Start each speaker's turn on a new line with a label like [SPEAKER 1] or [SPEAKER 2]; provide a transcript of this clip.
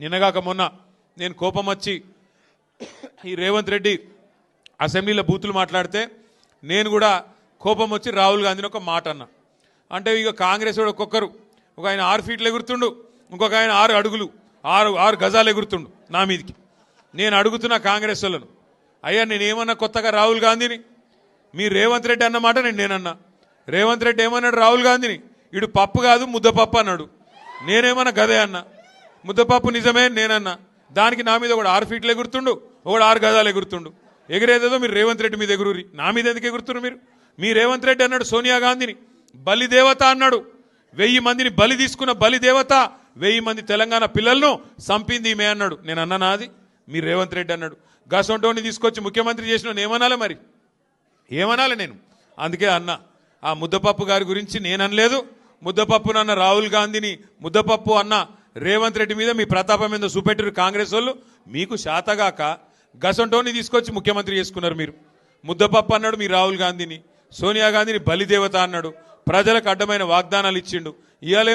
[SPEAKER 1] నిన్నగాక మొన్న నేను కోపం వచ్చి ఈ రేవంత్ రెడ్డి అసెంబ్లీలో బూతులు మాట్లాడితే నేను కూడా కోపం వచ్చి రాహుల్ గాంధీని ఒక మాట అన్న. అంటే ఇక కాంగ్రెస్ వాడు ఒక్కొక్కరు ఒక ఆయన ఆరు ఫీట్లు ఎగురుతుండు ఇంకొక ఆయన ఆరు అడుగులు ఆరు ఆరు గజాలు ఎగురుతుండు నా మీదికి. నేను అడుగుతున్నా కాంగ్రెస్ వాళ్ళను అయ్యా నేనేమన్నా కొత్తగా రాహుల్ గాంధీని? మీ రేవంత్ రెడ్డి అన్నమాట నేను నేనన్నా. రేవంత్ రెడ్డి ఏమన్నాడు రాహుల్ గాంధీని? ఇడు పప్పు కాదు ముద్దపప్పు అన్నాడు. నేనేమన్నా గదే అన్నా? ముద్దపప్పు నిజమే నేనన్నా. దానికి నా మీద ఒకడు ఆరు ఫీట్లు ఎగురుతుండు ఒకడు ఆరు గదాలు ఎగురుతుండు ఎగిరేదేదో మీరు రేవంత్ రెడ్డి మీద ఎగురురి నా మీద ఎందుకు ఎగురుతున్నారు మీరు? మీ రేవంత్ రెడ్డి అన్నాడు సోనియా గాంధీని. బలి దేవత అన్నాడు. వెయ్యి మందిని బలి తీసుకున్న బలి దేవత వెయ్యి మంది తెలంగాణ పిల్లలను సంపింది ఈమె అన్నాడు. నేను అన్నా అది మీ రేవంత్ రెడ్డి అన్నాడు. గసొంటోని తీసుకొచ్చి ముఖ్యమంత్రి చేసిన ఏమనాలి మరి? ఏమనాలి నేను? అందుకే అన్న ఆ ముద్దపప్పు గారి గురించి నేను అనలేదు ముద్దపప్పునన్న రాహుల్ గాంధీని ముద్దపప్పు అన్న రేవంత్ రెడ్డి మీద మీ ప్రతాపం మీద చూపెట్టారు కాంగ్రెస్ వాళ్ళు. మీకు శాతగాక గసంటోని తీసుకొచ్చి ముఖ్యమంత్రి చేసుకున్నారు మీరు. ముద్దపప్పు అన్నాడు మీ రాహుల్ గాంధీని. సోనియా గాంధీని బలిదేవత అన్నాడు. ప్రజలకు అడ్డమైన వాగ్దానాలు ఇచ్చిండు. ఇవాళ